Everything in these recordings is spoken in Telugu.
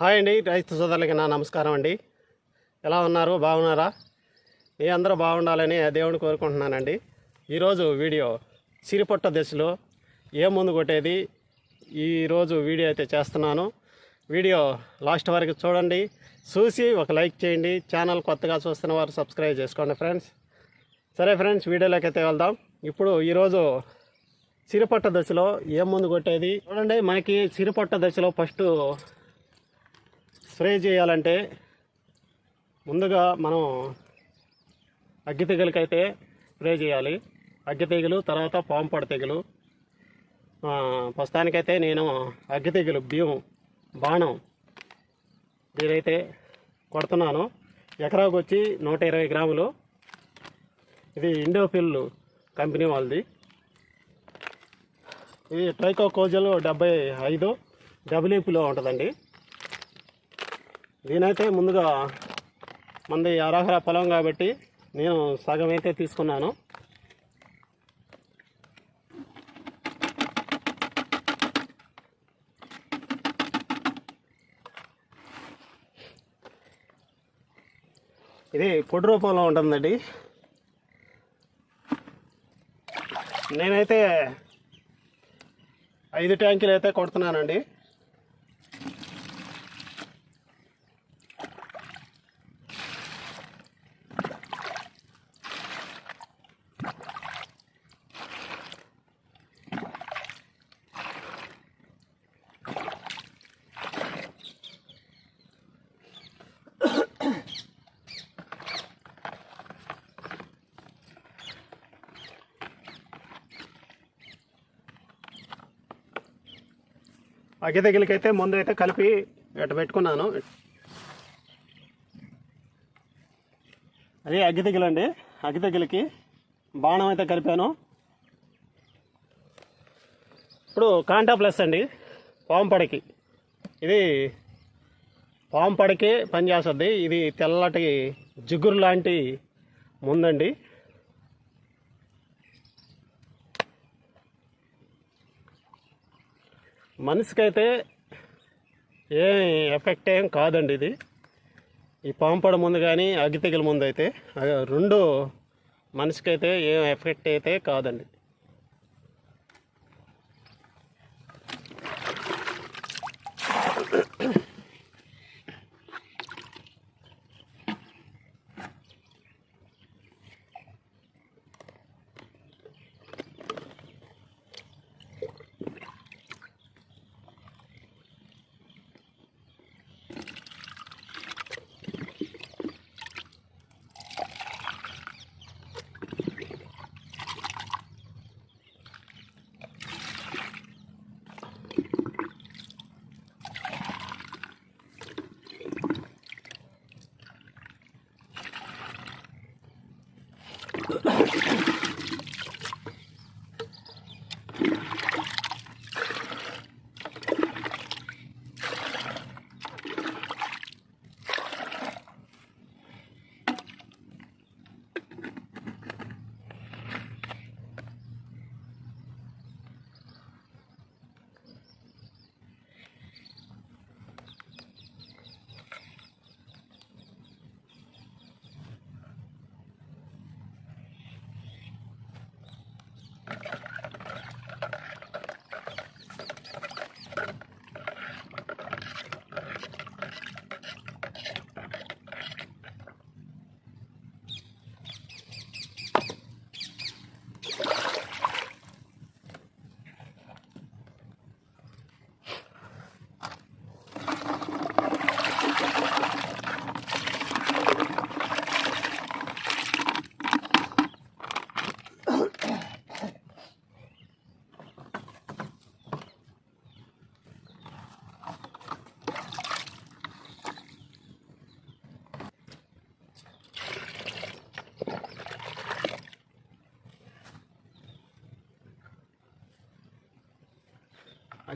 హాయ్ అండి రైతు సోదరులకి నా నమస్కారం అండి. ఎలా ఉన్నారు? బాగున్నారా? మీ అందరూ బాగుండాలని ఆ దేవుని కోరుకుంటున్నానండి. ఈరోజు వీడియో సిరిపొట్ట దశలో ఏ ముందు కొట్టేది? ఈరోజు వీడియో అయితే చేస్తున్నాను. వీడియో లాస్ట్ వరకు చూడండి. చూసి ఒక లైక్ చేయండి. ఛానల్ కొత్తగా చూస్తున్న వారు సబ్స్క్రైబ్ చేసుకోండి ఫ్రెండ్స్. సరే ఫ్రెండ్స్ వీడియోలోకి అయితే వెళ్దాం. ఇప్పుడు ఈరోజు సిరిపొట్ట దశలో ఏ ముందు కొట్టేది? చూడండి మనకి సిరిపొట్ట దశలో ఫస్ట్ స్ప్రే చేయాలంటే ముందుగా మనం అగ్గి తెగులకైతే స్ప్రే చేయాలి. అగ్గి తెగులు తర్వాత పాంపడ తెగులు. ప్రస్తుతానికైతే నేను అగ్గి తెగులు బియ్యం బాణం దీనైతే కొడుతున్నాను. ఎకరాకు వచ్చి నూట ఇరవై గ్రాములు. ఇది ఇండోఫిల్ కంపెనీ వాళ్ళది. ఇది ట్రైకో కోజల్ డెబ్బై ఐదు డబ్ల్యూపీలో ఉంటుందండి. దీనైతే ముందుగా మంది అరహర పొలం కాబట్టి నేను సగం అయితే తీసుకున్నాను. ఇది పొడి రూపంలో ఉంటుందండి. నేనైతే ఐదు ట్యాంకులు అయితే కొడుతున్నానండి. అగ్గి తెగిలికైతే ముందు అయితే కలిపి ఇట పెట్టుకున్నాను. అదే అగ్గి తెగిలండి అగ్గి తెగిలికి బాణం అయితే కలిపాను. ఇప్పుడు కాంటా ప్లస్ అండి. పాంపడికి ఇది పాంపడికే పనిచేస్తుంది ఇది తెల్లటి జిగురు లాంటి ముందండి. మనిషికైతే ఏం ఎఫెక్ట్ ఏం కాదండి ఇది. ఈ పాంపడ ముందు కానీ అగ్గి తెగుల ముందు అయితే రెండు మనిషికైతే ఏం ఎఫెక్ట్ అయితే కాదండి.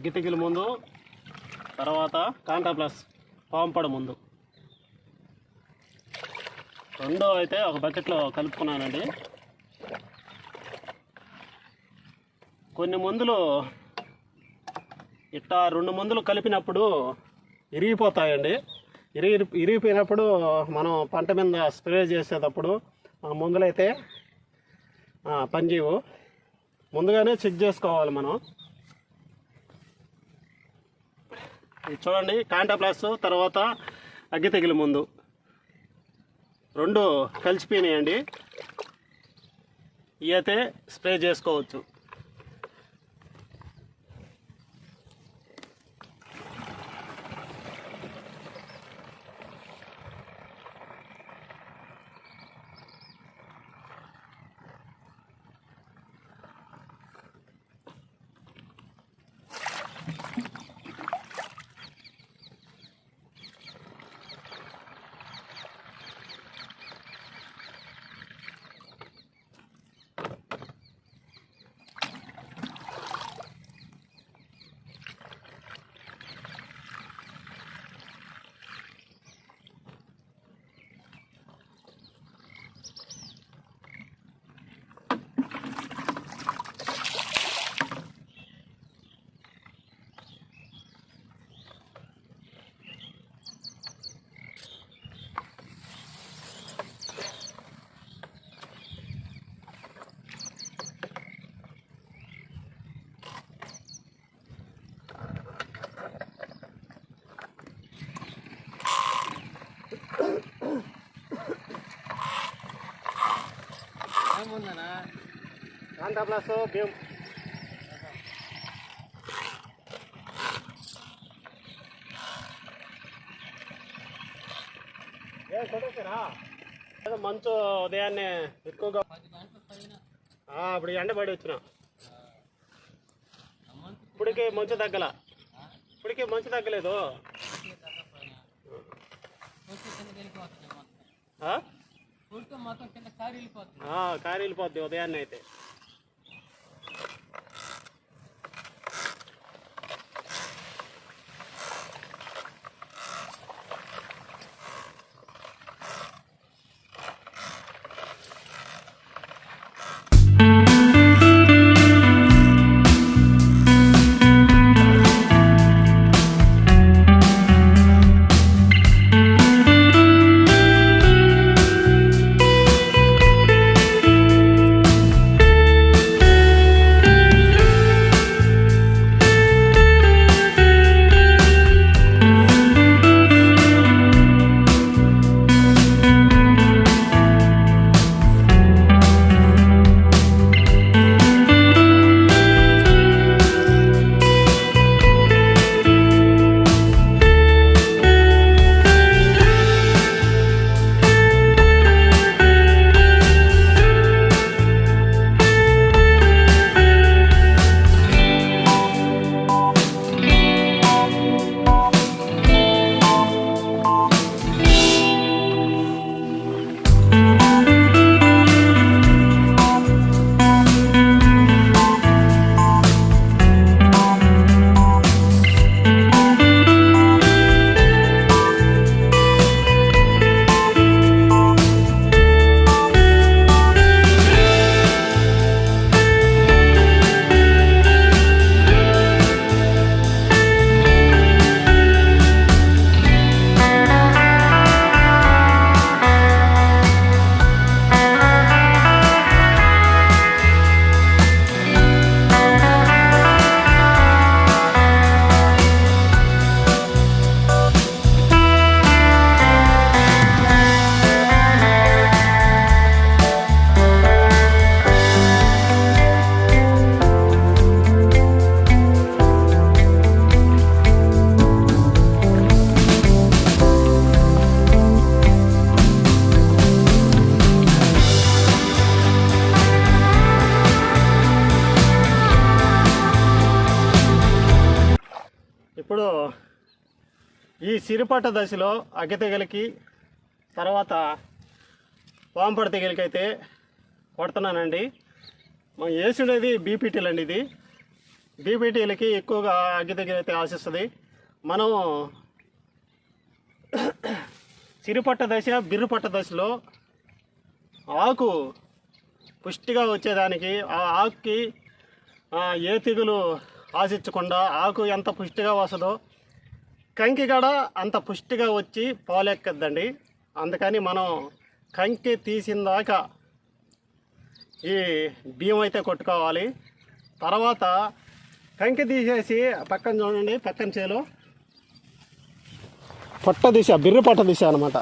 అగ్గి ముందు తర్వాత కాంటా ప్లస్ పాంపడ ముందు. రెండో అయితే ఒక బకెట్లో కలుపుకున్నానండి. కొన్ని మందులు ఇట్టా రెండు మందులు కలిపినప్పుడు ఇరిగిపోతాయండి. ఇరిగి ఇరిగిపోయినప్పుడు మనం పంట మీద స్ప్రే చేసేటప్పుడు ఆ మందులైతే పనిచేయవు. ముందుగానే చెక్ చేసుకోవాలి మనం ఇది చూడండి కాంటాప్లాస్ తర్వాత అగ్గి తెగిలి ముందు. రెండు కలిసిపోయినాయండి. ఇవి అయితే స్ప్రే చేసుకోవచ్చు. ఏ కొట్టేసారా ఏదో మంచు ఉదయాన్నే ఎక్కువగా ఇప్పుడు ఎండబడి వచ్చిన అమ్మంత ఇప్పటికే మంచు తగ్గల ఇప్పటికే మంచు తగ్గలేదు కారు వెళ్ళిపోద్ది ఉదయాన్నే అయితే ఇప్పుడు ఈ సిరిపట్ట దశలో అగ్గి తెగలికి తర్వాత వాంపడ తెగలికి అయితే కొడుతున్నానండి. మనం వేసుడేది బీపీటీలు అండి ఇది. బీపీటీలకి ఎక్కువగా అగ్గి దగ్గర అయితే ఆశిస్తుంది. మనం సిరిపట్ట దశ బిర్రుపట్ట దశలో ఆకు పుష్టిగా వచ్చేదానికి ఆ ఆకుకి ఏ తెగులు ఆశించకుండా ఆకు ఎంత పుష్టిగా వస్తుందో కంకి గడ అంత పుష్టిగా వచ్చి పోలెక్కద్దండి. అందుకని మనం కంకి తీసిన దాకా ఈ బియ్యం అయితే కొట్టుకోవాలి. తర్వాత కంకి తీసేసి పక్కన చూడండి పక్కన చేలో పొట్ట దిశ బిర్రు పొట్ట దిశ అనమాట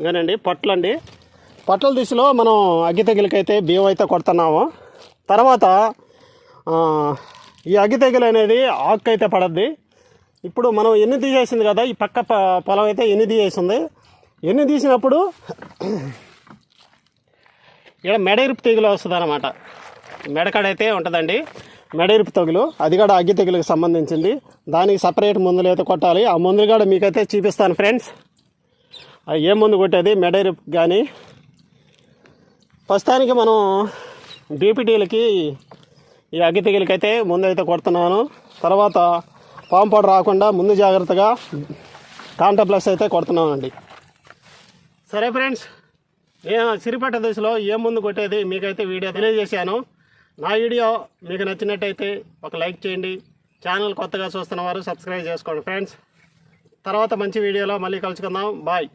ఇదేనండి పొట్లండి. పొట్టల దిశలో మనం అగ్గి తగిలికైతే బియ్యం అయితే కొడుతున్నాము. తర్వాత ఈ అగ్గి తెగులు అనేది ఆకు అయితే పడద్ది. ఇప్పుడు మనం ఎన్ని తీసేసింది కదా ఈ పక్క ప- పొలం అయితే ఎన్ని తీసేసింది? ఎన్ని తీసినప్పుడు ఇక్కడ మెడయిరుపు తెగులు వస్తుంది అనమాట మెడకాడైతే ఉంటుందండి. మెడయిరుపు తెగులు అది కూడా అగ్గి తెగులకు సంబంధించింది. దానికి సపరేట్ మందులు అయితే కొట్టాలి. ఆ మందులు కూడా మీకైతే చూపిస్తాను ఫ్రెండ్స్. ఏ మందు కొట్టేది? మెడయిరుపు కానీ. ప్రస్తుతానికి మనం డీపీటీలకి ఈ అగ్గి తెగిలికైతే ముందు అయితే కొడుతున్నాను. తర్వాత పాము రాకుండా ముందు జాగ్రత్తగా కాంటాప్లస్ అయితే కొడుతున్నామండి సరే ఫ్రెండ్స్ నేను సిరిపట్ట దశలో ఏ ముందు కొట్టేది మీకైతే వీడియో తెలియజేశాను. నా వీడియో మీకు నచ్చినట్టయితే ఒక లైక్ చేయండి. ఛానల్ కొత్తగా చూస్తున్న వారు సబ్స్క్రైబ్ చేసుకోండి ఫ్రెండ్స్. తర్వాత మంచి వీడియోలో మళ్ళీ కలుసుకుందాం. బాయ్.